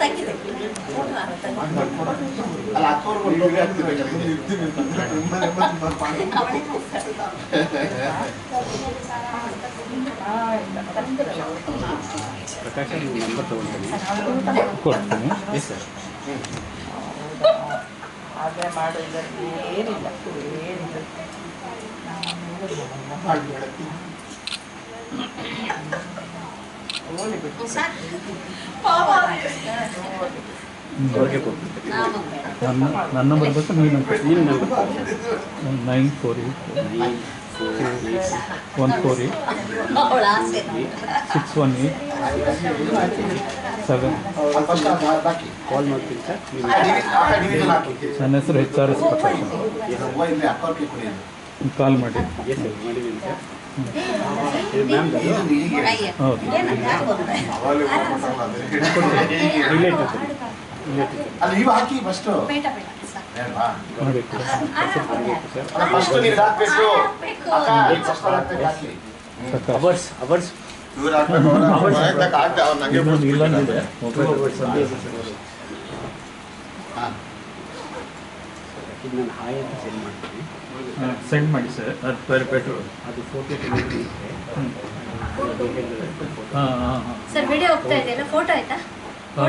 ತೆಗಿದೆ photo ಹಾಕ್ತಾನೆ ಅಲ್ಲ ಅಕ್ಕವ್ರಿಗೆ ಒಂದು ಟೋಪಿ ಹಾಕ್ತಿರ್ಬೇಕಾದ್ರೆ ಅವಳೇ ಪ್ರಕಾಶ ನಂಬರ್ ತಗೊಂಡು ಕೊಡ್ತೀನಿ ಎಸ್ ಸರ್ ಹಾಗೆ ಮಾಡೋದಕ್ಕೆ ಏನಿಲ್ಲ ಏನಿಲ್ಲ ನನ್ನ ನನ್ನ ನಂಬರ್ ಬೇಕು ನೀನು ನಂಬರ್ ನೀನು number nine four eight nine four eight one four eight ಅವಳ ಆಸೆ six one eight seven first ಹಾಕಿ ಕಾಲ್ ಮಾಡ್ತೀನಿ ಸರ್ ನೀವು ಡಿವಿಷನ್ ಹಾಕಿ ನನ್ನ ಹೆಸರು ಎಚ್ ಆರ್ ಎಸ್ ಪ್ರಕಾಶ್ ಹೂವ ಇಲ್ಲಿ ಅಕ್ಕವ್ರಿಗೆ ಕೊಡಿ ಕಾಲ್ ಮಾಡಿ ಎಸ್ ಸರ್ ಮಾಡಿದ್ದೀನಿ ಸರ್ ಅಲ್ಲಿ ಇವು ಹಾಕಿ ಫಸ್ಟ್ ಫಸ್ಟ್ ನೀವು ಹಾಕ್ಬೇಕು ಫಸ್ಟ್ ಹಾಕ್ಬೇಕು ಹಾಕಿ. ಅವರ್ಸ್ ಅವರ್ಸ್ ಇವ್ರು ಹಾಕ್ಬೇಕು ಅವ್ರು ನಂಗೆ ಸರ್ ಹಾ. ಇದು ನಾನು ಹಾಯ್ ಅಂತ ಸೆಂಡ್ ಮಾಡ್ತೀನಿ. ಸೆಂಡ್ ಮಾಡಿ ಸರ್ ಅದು ಪರ್ ಪೆಟ್ರೋಲ್. ಅದು ಫೋಟೋ ತೆಗೆದಿದ್ರೆ ಹಾಂ ಹಾಂ ಹಾಂ. ಸರ್ ವಿಡಿಯೋ ಹೋಗ್ತಾ ಇದೆಯಲ್ಲ ಫೋಟೋ ಆಯ್ತಾ?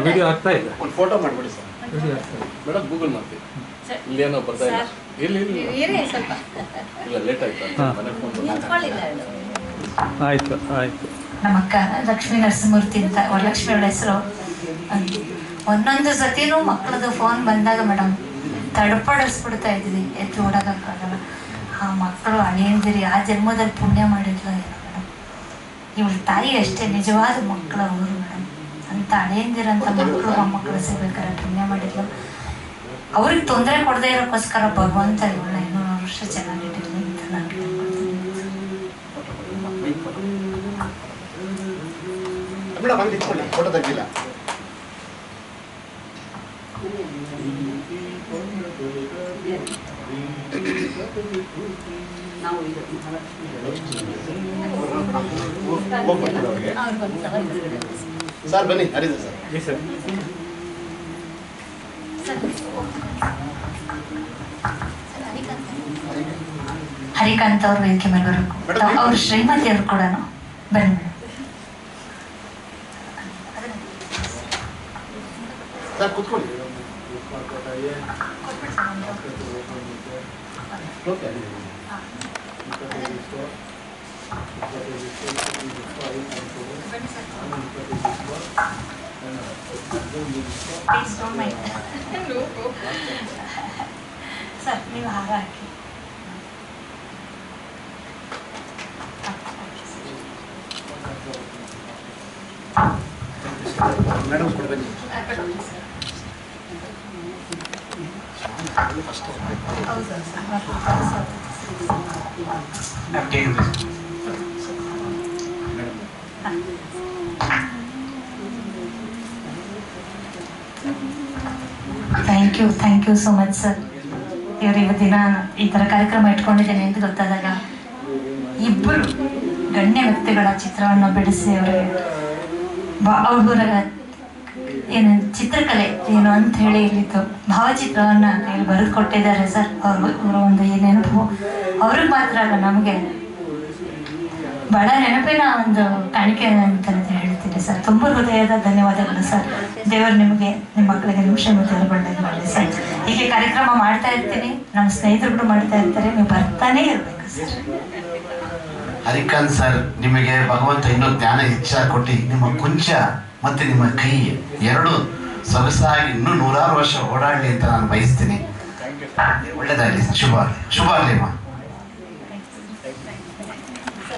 ವಿಡಿಯೋ ಆಗ್ತಾ ಇದೆ. ಒಂದು ಫೋಟೋ ಮಾಡಿಬಿಡಿ ಸರ್ ವಿಡಿಯೋ ಆಗ್ತಾ ಇದೆ. ಮೇಡಮ್ ಗೂಗಲ್ ಮಾಡ್ತೀವಿ ಸರ್ ಇಲ್ಲೇನೋ ಬರ್ತಾ ಇಲ್ಲ. ಇಲ್ಲಿ ಇಲ್ಲಿ. ಸ್ವಲ್ಪ. ಇಲ್ಲ ಲೇಟ್ ಆಯ್ತು. ಆಯಿತು ಆಯಿತು. ನಮ್ಮ ಅಕ್ಕ ಲಕ್ಷ್ಮೀ ನರಸಿಂಹಮೂರ್ತಿ ಅಂತ ವರಲಕ್ಷ್ಮಿ ಅವಳ ಹೆಸರು. ಒಂದೊಂದು ಸತಿನೂ ಮಕ್ಕಳದು ಫೋನ್ ಬಂದಾಗ ಮೇಡಮ್ ತಡಪಡಿಸ್ಬಿಡ್ತಾ ಇದ್ವಿ ಎತ್ತಿ ಓಡೋದಕ್ಕಾಗಲ್ಲ ಆ ಮಕ್ಕಳು ಅಳಿಯಂದಿರಿ ಆ ಜನ್ಮದಲ್ಲಿ ಪುಣ್ಯ ಮಾಡಿದ್ಲು ಏನೋ ಮೇಡಮ್. ಇವಳ ತಾಯಿ ಅಷ್ಟೇ ನಿಜವಾದ ಮಕ್ಕಳು ಅವರು ಮೇಡಮ್. ಅಂತ ಅಳಿಯಂದಿರಂತ ಮಕ್ಕಳು ಮೊಮ್ಮಕ್ಕಳು ಸಿಗ್ಬೇಕಾದ್ರೆ ಪುಣ್ಯ ಮಾಡಿದ್ಲು ಅವ್ರಿಗೆ ತೊಂದರೆ ಕೊಡದೇ ಇರೋಕ್ಕೋಸ್ಕರ ಭಗವಂತ ಇವಳನ್ನ ಇನ್ನೂರು ವರ್ಷ ಚೆನ್ನಾಗಿಟ್ಟಿರಲಿ ಅಂತ ನಾನು ಕೇಳ್ಕೊಳ್ತೀನಿ ಮೇಡಮ್ ಹಂಗೆ ಇಟ್ಕೊಳ್ಳಿ ಫೋಟೋ ತೆಗಿಲ್ಲ ನಾವು ಇದು ಮಹಾಲಕ್ಷ್ಮಿ ಸರ್ ಬನ್ನಿ ಹರಿದ ಸರ್. ಹರಿಕಾಂತ್ ಅವ್ರ ವೇದಿಕೆ ಮೇಲೆ ಬರಬೇಕು. ಅವ್ರ ಶ್ರೀಮತಿ ಅವ್ರು ಕೂಡ ಬನ್ನಿ. ಸರ್ ಕೂತ್ಕೊಳ್ಳಿ. Please don't mind. ಸರ್ ನೀವು ಹಾರ ಹಾಕಿ madam thank you thank you so much sir ಇವ್ರು ಇವತ್ತಿನ ಈ ಥರ ಕಾರ್ಯಕ್ರಮ ಇಟ್ಕೊಂಡಿದ್ದೇನೆ ಅಂತ ಗೊತ್ತಾದಾಗ ಇಬ್ಬರು ಗಣ್ಯ ವ್ಯಕ್ತಿಗಳ ಚಿತ್ರವನ್ನು ಬಿಡಿಸಿ ಅವರಿಗೆ ಬಾ- ಅವರ ಏನು ಚಿತ್ರಕಲೆ ಏನು ಅಂತ ಹೇಳಿ ಇಲ್ಲಿತ್ತು ಭಾವಚಿತ್ರವನ್ನ ಇಲ್ಲಿ ಬರೆದು ಕೊಟ್ಟಿದ್ದಾರೆ ಸರ್. ಅವರು ಒಂದು ಈ ನೆನಪು. ಅವ್ರಿಗೆ ಮಾತ್ರ ಅಲ್ಲ, ನಮಗೆ ಬಡ ನೆನಪಿನ ಒಂದು ಕಾಣಿಕೆ ಅಂತ ಹೇಳ್ತೀನಿ ಸರ್. ತುಂಬ ಹೃದಯದ ಧನ್ಯವಾದಗಳು ಸರ್. ದೇವರು ನಿಮಗೆ, ನಿಮ್ಮ ಮಕ್ಕಳಿಗೆ ನಿಮಿಷ ಮತ್ತು ಮಾಡಲಿ ಸರ್. ಹೀಗೆ ಕಾರ್ಯಕ್ರಮ ಮಾಡ್ತಾ ಇರ್ತೀನಿ. ನಮ್ಮ ಸ್ನೇಹಿತರುಗಳು ಮಾಡ್ತಾ ಇರ್ತಾರೆ. ನೀವು ಬರ್ತಾನೆ ಇರಬೇಕು ಸರ್. ಹರಿಕಾಂತ್ ಸರ್, ನಿಮಗೆ ಭಗವಂತ ಇನ್ನೂ ಜ್ಞಾನ ಹೆಚ್ಚಾಗಿ ಕೊಟ್ಟು, ನಿಮ್ಮ ಕುಂಚ ಮತ್ತೆ ನಿಮ್ಮ ಕೈ ಎರಡು ಸೊಗಸಾಗಿ ಇನ್ನೂ ನೂರಾರು ವರ್ಷ ಓಡಾಡಲಿ ಅಂತ ನಾನು ಬಯಸ್ತೀನಿ. ಒಳ್ಳೇದಾಗಲಿ. ಶುಭ ಶುಭ ಆಗಲಿ ಅಮ್ಮ.